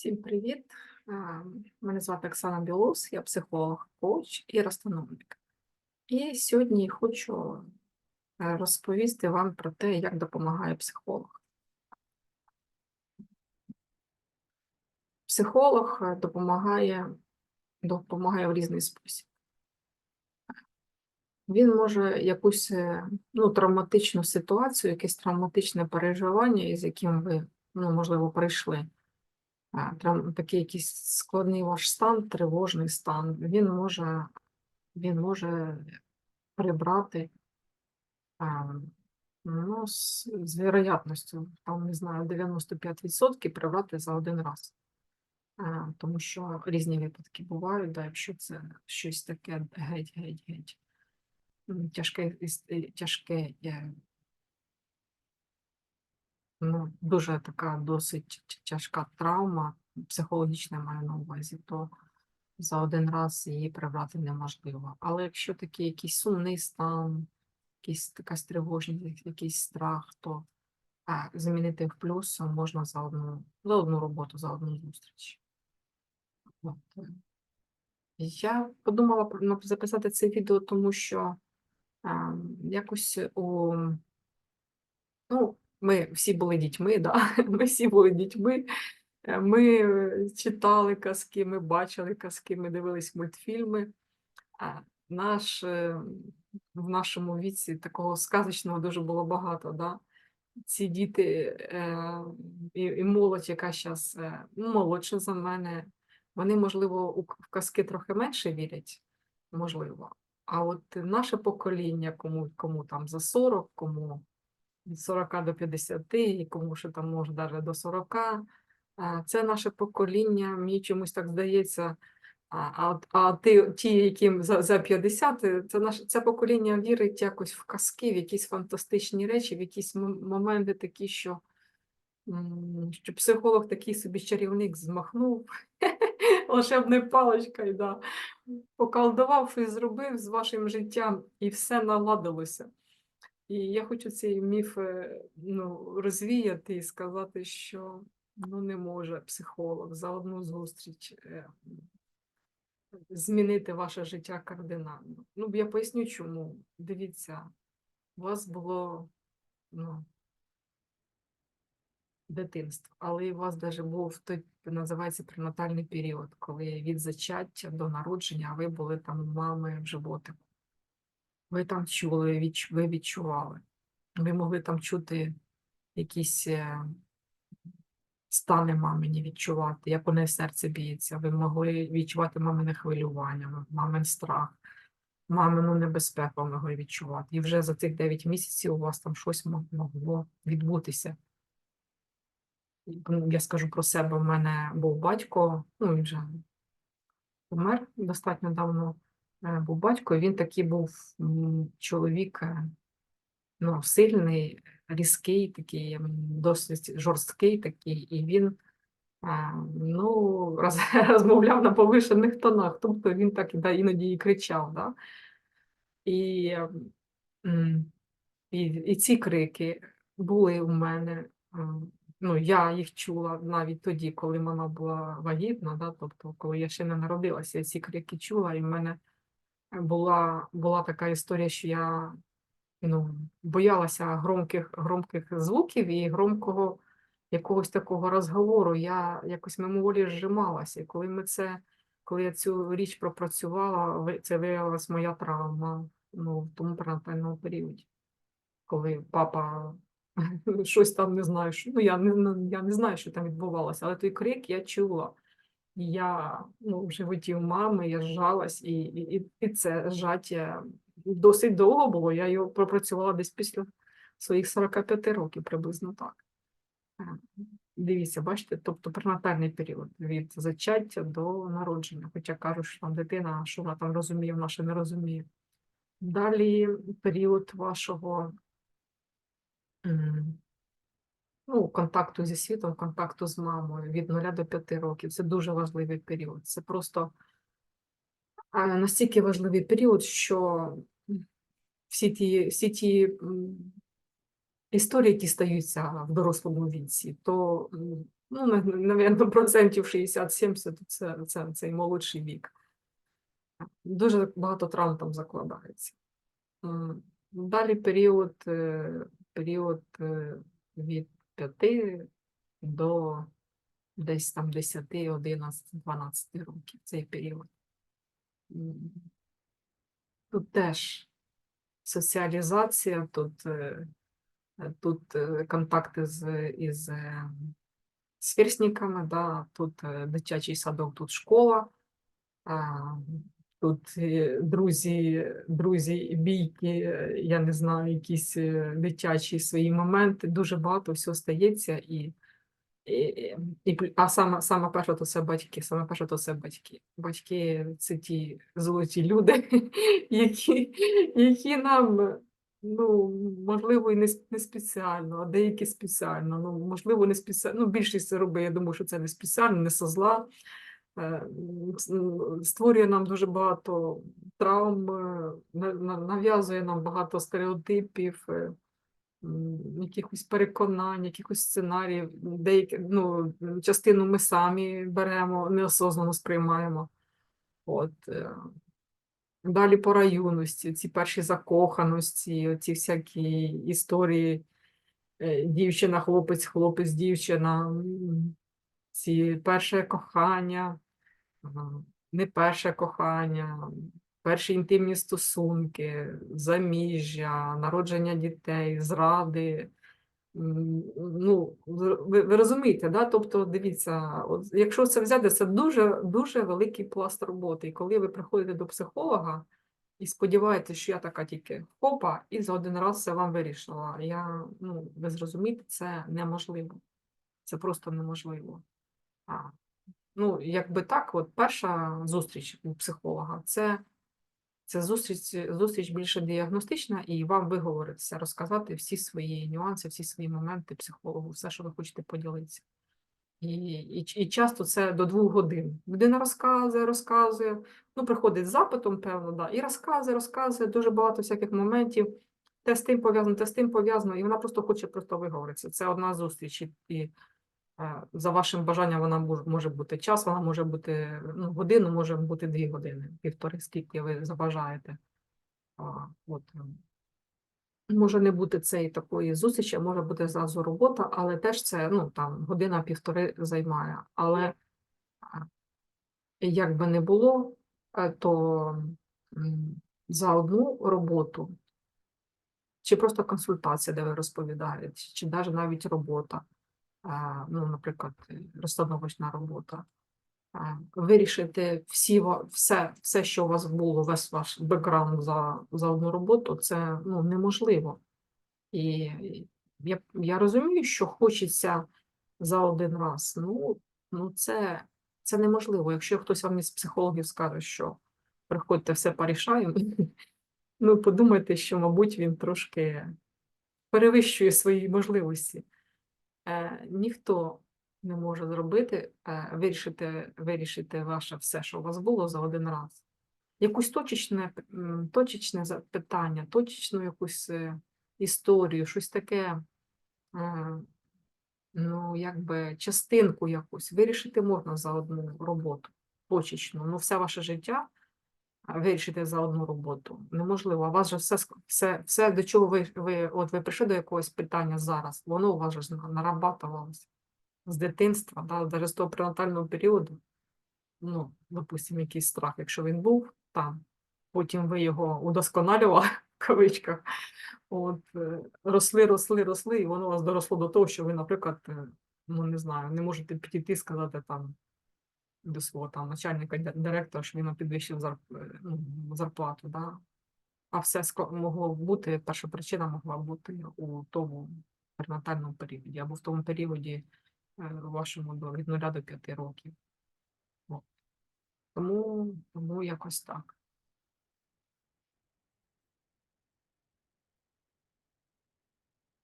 Всім привіт! Мене звати Оксана Білус, я психолог, коуч і розстановник. І сьогодні хочу е, розповісти вам про те, як допомагає психолог. Психолог е, допомагає, допомагає в різний спосіб. Він може якусь е, ну, травматичну ситуацію, якесь травматичне переживання, із яким ви, ну, можливо, прийшли прям такий якийсь складний ваш стан, тривожний стан, він може, він може прибрати ну, з, з вероятністю, там, не знаю, 95% прибрати за один раз. Тому що різні випадки бувають, да, якщо це щось таке геть-геть-геть. Тяжке, тяжке е, ну, дуже така досить тяжка травма, психологічна маю на увазі, то за один раз її прибрати неможливо. Але якщо такий якийсь сумний стан, якийсь така тривожність, якийсь страх, то а, замінити в плюс можна за одну, за одну роботу, за одну зустріч. От. е. Я подумала про- записати це відео, тому що а, якось у Ну, ми всі були дітьми, да? ми всі були дітьми. Е, Ми читали казки, ми бачили казки, ми дивились мультфільми. Наш, е, в нашому віці такого сказочного дуже було багато. Да? Ці діти е, і, і молодь, яка зараз молодша за мене, вони, можливо, у казки трохи менше вірять, можливо. А от наше покоління, кому, кому там за 40, кому від 40 до 50, і кому що там може навіть до 40. Це наше покоління, мені чомусь так здається. А, а, ти, ті, яким за, за 50, е, це наше це покоління вірить якось в казки, в якісь фантастичні речі, в якісь моменти такі, що, що психолог такий собі чарівник змахнув волшебною паличкою, да, поколдував і зробив з вашим життям, і все наладилося. І я хочу цей міф е, ну, розвіяти і сказати, що ну, не може психолог за одну зустріч е, змінити ваше життя кардинально. Ну, я поясню чому. Дивіться, у вас було ну, дитинство, але у вас навіть був той, називається пренатальний період, коли від зачаття до народження ви були там мами в животику. Ви там чули, ви відчували. Ви могли там чути якісь е, стани мамині відчувати, як у неї серце б'ється. Ви могли відчувати мамине хвилювання, мамин страх, мамину небезпеку могли відчувати. І вже за цих 9 місяців у вас там щось могло відбутися. Я скажу про себе, у мене був батько, ну він вже помер достатньо давно. Був батько, він такий був чоловік, е, ну, сильний, різкий, такий, досить жорсткий такий, і він ну, роз, розмовляв на повишених тонах, тобто він так да, іноді і кричав. Да? І, і, і ці крики були у мене. Ну, я їх чула навіть тоді, коли мама була вагітна, да? тобто, коли я ще не народилася, я ці крики чула, і в мене була, була така історія, що я ну, боялася громких, громких звуків і громкого якогось такого розговору. Я якось мимоволі зжималася. І коли ми це, коли я цю річ пропрацювала, це виявилась моя травма ну, в тому перинатальному періоді, коли папа щось там не знаю, що, ну я не, я не знаю, що там відбувалося, але той крик я чула. Я ну, в животі у мами, я зжалась, і, і, і- це зжаття досить довго було. Я його пропрацювала десь після своїх 45 років, приблизно так. Е, Дивіться, бачите, тобто пренатальний період від зачаття до народження. Хоча кажуть, що там дитина, що вона там розуміє, вона ще не розуміє. Далі період вашого ну, контакту зі світом, контакту з мамою від 0 до 5 років. Це дуже важливий період. Це просто настільки важливий період, що всі ті, всі ті історії, які стаються в дорослому віці, то ну, на- навірно, процентів 60-70 це, це цей молодший вік. Дуже багато травм там закладається. Далі період, е, період е, від 5 до десь там 10, 11, 12 років цей період. Тут теж соціалізація, тут, е, тут е, контакти з, із е, сверстниками, да, тут дитячий садок, тут школа, тут е, друзі, друзі, бійки, е, я не знаю, якісь е, дитячі свої моменти, дуже багато всього стається і. І, і, а саме, саме перше то це батьки, саме перше то це батьки. Батьки це ті золоті люди, які, які нам, ну, можливо, і не, не спеціально, а деякі спеціально. Ну, можливо, не спеціально. Ну, більшість робить, я думаю, що це не спеціально, не со зла. Е, м, Створює нам дуже багато травм, е, на- на- нав'язує нам багато стереотипів. е, якихось переконань, якихось сценаріїв, деякі, ну, частину ми самі беремо, неосознано сприймаємо. От. е, Далі по юності, ці перші закоханості, ці всякі історії е, дівчина, хлопець, хлопець, дівчина, ці перше кохання, не перше кохання, перші інтимні стосунки, заміжжя, народження дітей, зради. Ну, ви, ви розумієте, да? Тобто, дивіться, от, якщо це взяти, це дуже, дуже великий пласт роботи. І коли ви приходите до психолога і сподіваєтесь, що я така тільки хопа, і за один раз все вам вирішила. Я, ну, ви зрозумієте, це неможливо. Це просто неможливо. Ну, якби так, от перша зустріч у психолога це, це зустріч, зустріч більше діагностична, і вам виговоритися, розказати всі свої нюанси, всі свої моменти психологу, все, що ви хочете поділитися. І, і, і часто це до двох годин. Людина розказує, розказує, ну, приходить з запитом, певно, да, і розказує, розказує дуже багато всяких моментів. Те з тим пов'язано, те з тим пов'язано, і вона просто хоче просто виговоритися. Це одна зустріч. І, за вашим бажанням вона може бути час, вона може бути ну, годину, може бути дві години, півтори, скільки ви забажаєте. А, от, ем, може не бути цієї такої зустрічі, може бути зразу робота, але теж це ну, там, година-півтори займає. Але як би не було, е, то за одну роботу, чи просто консультація, де ви розповідаєте, чи навіть навіть робота, ну, наприклад, розстановочна робота. Вирішити всі, все, все, що у вас було, весь ваш бекграунд за, за одну роботу, це ну, неможливо. І я, я розумію, що хочеться за один раз. Ну, ну це, це неможливо. Якщо хтось вам із психологів скаже, що приходьте, все порішаємо, ну подумайте, що, мабуть, він трошки перевищує свої можливості. Е, ніхто не може зробити, е, вирішити, вирішити ваше все, що у вас було за один раз. Якусь точечне, точечне запитання, точечну якусь е, історію, щось таке, ну, якби частинку якусь вирішити можна за одну роботу, точечну. Ну, все ваше життя вирішити за одну роботу неможливо. У вас же все, все, все до чого ви, ви, от ви прийшли до якогось питання зараз, воно у вас же нарабатувалося з дитинства, да, навіть з того пренатального періоду. Ну, допустимо, якийсь страх, якщо він був там, потім ви його удосконалювали в кавичках, от, е, росли, росли, росли, і воно вас доросло до того, що ви, наприклад, е, ну не знаю, не можете підійти і сказати там до свого там начальника директора, що він підвищив зарп- ну, зарплату, да? а все могло бути, перша причина могла бути у тому перинатальному періоді, або в тому періоді е, вашому до- від 0 до 5 років. Тому, тому якось так.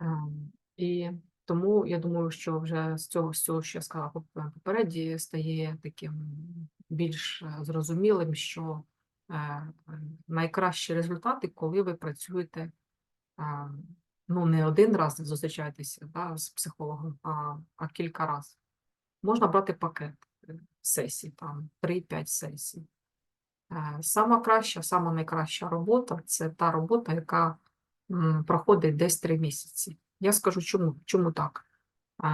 Ем, І тому я думаю, що вже з цього всього, що я сказала поп- попереді, стає таким більш е, зрозумілим, що е, е, найкращі результати, коли ви працюєте е, ну, не один раз зустрічаєтеся да, з психологом, а, а кілька разів. Можна брати пакет е, сесій, там 3-5 сесій. Е, Сама краща, сама найкраща робота це та робота, яка проходить десь 3 місяці. Я скажу, чому, чому так. Е,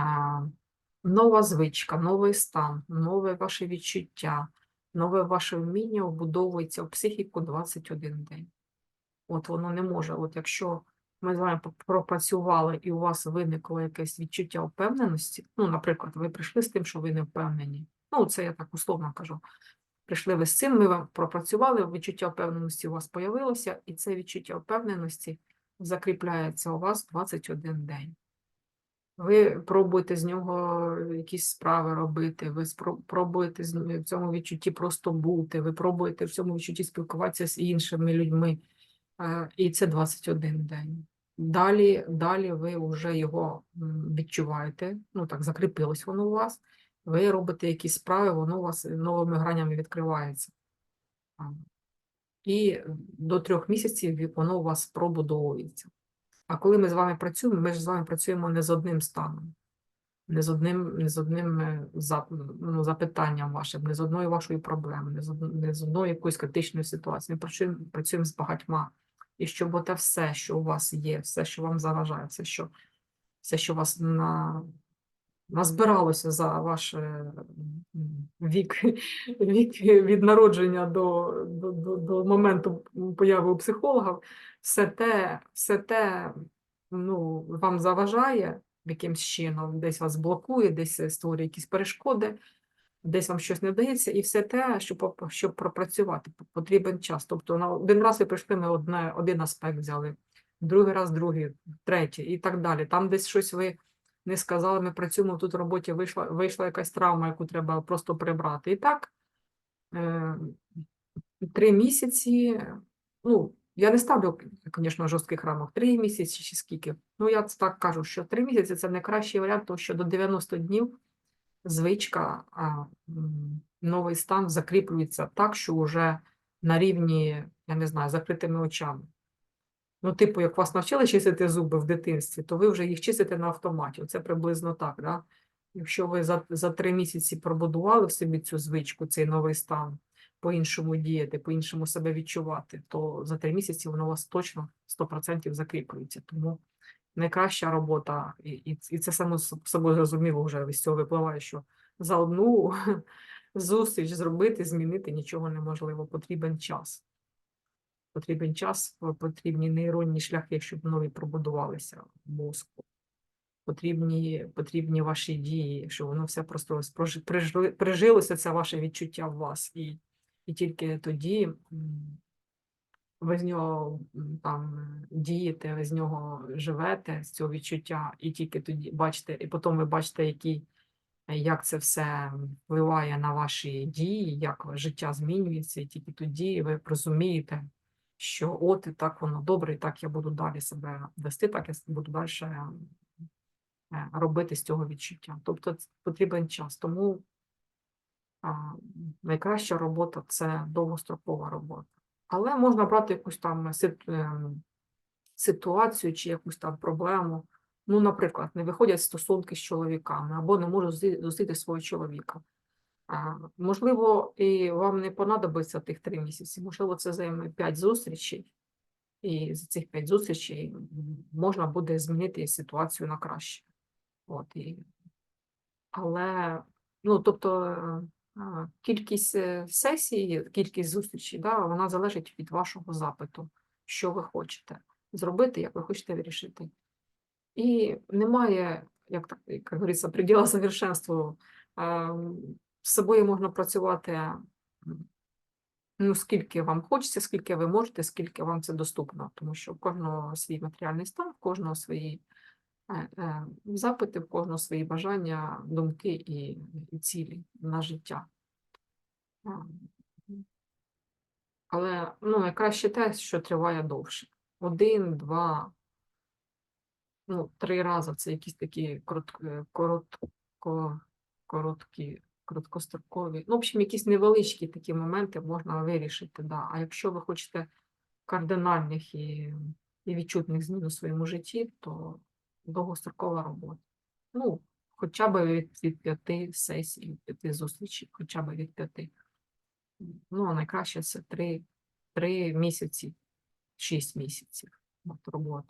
Нова звичка, новий стан, нове ваше відчуття, нове ваше вміння вбудовується в психіку 21 день. От воно не може. От якщо ми з вами пропрацювали і у вас виникло якесь відчуття впевненості, ну, наприклад, ви прийшли з тим, що ви не впевнені. Ну, це я так условно кажу. Прийшли ви з цим, ми вам пропрацювали, відчуття впевненості у вас появилося, і це відчуття впевненості закріпляється у вас 21 день. Ви пробуєте з нього якісь справи робити, ви пробуєте в цьому відчутті просто бути, ви пробуєте в цьому відчутті спілкуватися з іншими людьми. Е, І це 21 день. Далі, далі ви вже його відчуваєте, ну так, закріпилось воно у вас. Ви робите якісь справи, воно у вас новими гранями відкривається. І до трьох місяців воно у вас пробудовується. А коли ми з вами працюємо, ми ж з вами працюємо не з одним станом, не з одним, не з одним е, ну, запитанням вашим, не з одною вашою проблемою, не з, не з одною якоюсь критичною ситуацією. Ми працюємо, працюємо з багатьма. І щоб оте все, що у вас є, все, що вам заважає, все, що, все, що вас на, назбиралося за ваш е, вік, вік від народження до, до, до, до моменту появи у психолога, все те, все те ну, вам заважає якимсь чином, десь вас блокує, десь створює якісь перешкоди, десь вам щось не вдається, і все те, щоб, щоб пропрацювати, потрібен час. Тобто на один раз ви прийшли, ми одне, один аспект взяли, другий раз другий, третій і так далі. Там десь щось ви не сказали, ми працюємо тут в роботі, вийшла, вийшла якась травма, яку треба просто прибрати. І так, е, три місяці, ну, я не ставлю, звісно, жорстких рамок, три місяці чи скільки. Ну, я так кажу, що три місяці це найкращий варіант, тому що до 90 днів звичка, а, новий стан закріплюється так, що вже на рівні, я не знаю, закритими очами. Ну, типу, як вас навчили чистити зуби в дитинстві, то ви вже їх чистите на автоматі. Це приблизно так. Да? Якщо ви за, за три місяці пробудували в собі цю звичку, цей новий стан, по-іншому діяти, по-іншому себе відчувати, то за три місяці воно у вас точно 100% закріплюється. Тому найкраща робота, і, і, і це само собою зрозуміло вже з цього випливає, що за одну зустріч зробити, змінити нічого неможливо, потрібен час. Потрібен час, потрібні нейронні шляхи, щоб нові пробудувалися в мозку. Потрібні, потрібні ваші дії, щоб воно все просто прижилося, це ваше відчуття в вас. І, і тільки тоді ви з нього там е, дієте, ви з нього живете, з цього відчуття, і тільки тоді бачите, і потім ви бачите, які, як це все впливає на ваші дії, як життя змінюється, і тільки тоді ви розумієте, що от і так воно добре, і так я буду далі себе вести, так я буду далі е, робити з цього відчуття. Тобто потрібен час. Тому найкраща робота це довгострокова робота. Але можна брати якусь там ем, ситуацію чи якусь там проблему. Ну, наприклад, не виходять стосунки з чоловіками або не можу зустрі- зустріти свого чоловіка. Можливо, і вам не понадобиться тих три місяці, можливо, це займе п'ять зустрічей, і за цих п'ять зустрічей можна буде змінити ситуацію на краще. От, і... Але, ну, тобто, е, кількість е, сесій, кількість зустрічей, да, вона залежить від вашого запиту, що ви хочете зробити, як ви хочете вирішити. І немає, як так як говориться, приділа совершенству. З собою можна працювати ну, скільки вам хочеться, скільки ви можете, скільки вам це доступно, тому що в кожного свій матеріальний стан, в кожного свої е, е, запити, в кожного свої бажання, думки і, і цілі на життя. Але ну, найкраще те, що триває довше. Один, два, ну, три рази це якісь такі коротко, коротко, короткі, короткострокові. Ну, в общем, якісь невеличкі такі моменти можна вирішити. Да. А якщо ви хочете кардинальних і і відчутних змін у своєму житті, то довгострокова робота. Ну, хоча б від, від п'яти сесій, від п'яти зустрічей, хоча б від п'яти. Ну, а найкраще це три, три місяці, шість місяців от, роботи.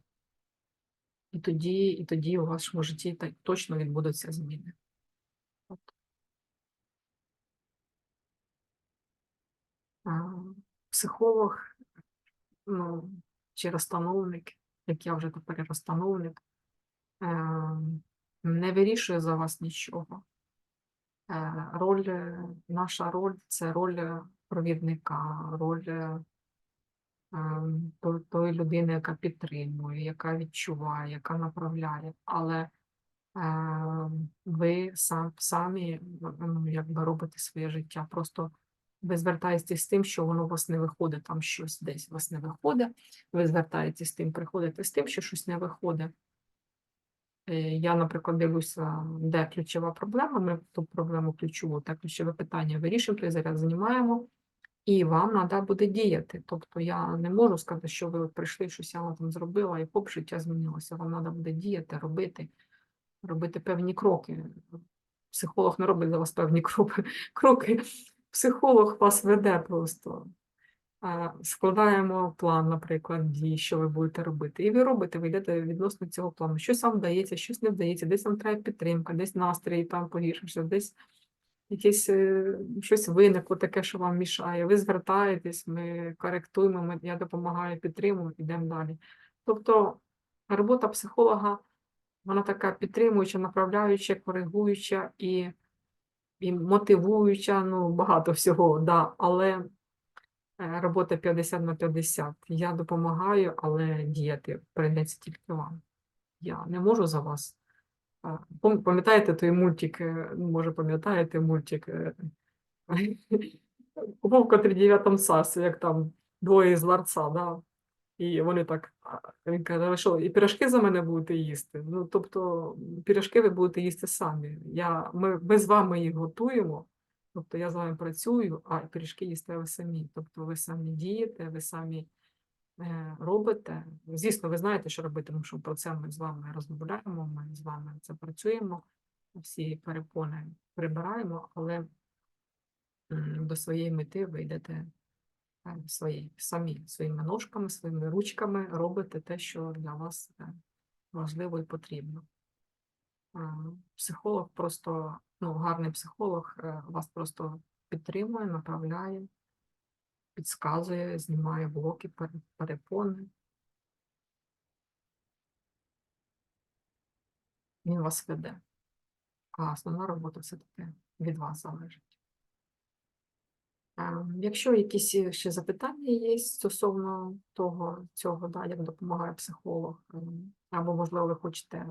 І тоді, і тоді у вашому житті так точно відбудуться зміни. От. А, Психолог, ну, чи розстановник, як я вже тепер розстановник, е, не вирішує за вас нічого. Е, Роль, наша роль це роль провідника, роль е, то- тої людини, яка підтримує, яка відчуває, яка направляє. Але ви сам, самі ну, якби робите своє життя. Просто ви звертаєтесь з тим, що воно у вас не виходить, там щось десь у вас не виходить. Ви звертаєтесь з тим, приходите з тим, що щось не виходить. Е, Я, наприклад, дивлюся, де ключова проблема. Ми ту проблему ключову та ключове питання вирішимо, той заряд знімаємо, і вам треба буде діяти. Тобто я не можу сказати, що ви прийшли, щось я вам там зробила, і хоп, життя змінилося. Вам треба буде діяти, робити, робити певні кроки. Психолог не робить за вас певні кроки. Психолог вас веде просто. Складаємо план, наприклад, дій, що ви будете робити. І ви робите, ви йдете відносно цього плану. Щось вам вдається, щось не вдається, десь вам треба підтримка, десь настрій там погіршився, десь якесь е, щось виникло таке, що вам мішає. Ви звертаєтесь, ми коректуємо, ми, я допомагаю, підтримую, йдемо далі. Тобто робота психолога, вона така підтримуюча, направляюча, коригуюча і, і мотивуюча, ну багато всього, да, але е, робота 50 на 50. Я допомагаю, але діяти прийдеться тільки вам. Я не можу за вас. Пам'ятаєте той мультик, е, ну, може пам'ятаєте мультик е, Вовка в тридев'ятому сасі, як там двоє з ларца, да? І вони так, він каже, що, і пиріжки за мене будете їсти? Ну, тобто, пиріжки ви будете їсти самі. Я, ми, ми з вами їх готуємо, тобто я з вами працюю, а пиріжки їсте ви самі. Тобто ви самі дієте, ви самі е, робите. Звісно, ви знаєте, що робити, тому що про це ми з вами розмовляємо, ми з вами це працюємо, всі перепони прибираємо, але до своєї мети ви йдете свої, самі своїми ножками, своїми ручками робите те, що для вас е, важливо і потрібно. Психолог просто, ну, гарний психолог е, вас просто підтримує, направляє, підказує, знімає блоки, перепони. Він вас веде. А основна робота все-таки від вас залежить. Е, Якщо якісь ще запитання є стосовно того, цього, да, як допомагає психолог, ем, або, можливо, ви хочете,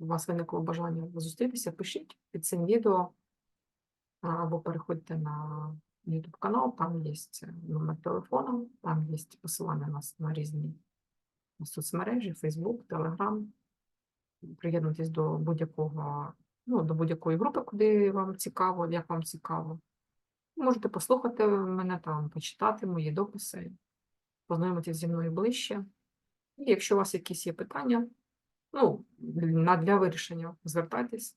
у вас виникло бажання зустрітися, пишіть під цим відео, або переходьте на YouTube канал, там є номер телефону, там є посилання на, на різні соцмережі, Facebook, Telegram. Приєднуйтесь до будь-якого, ну, до будь-якої групи, куди вам цікаво, як вам цікаво. Можете послухати мене там, почитати мої дописи, познайомитися зі мною ближче. І якщо у вас якісь є питання, ну, для вирішення, звертайтесь,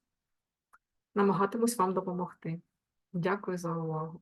намагатимусь вам допомогти. Дякую за увагу.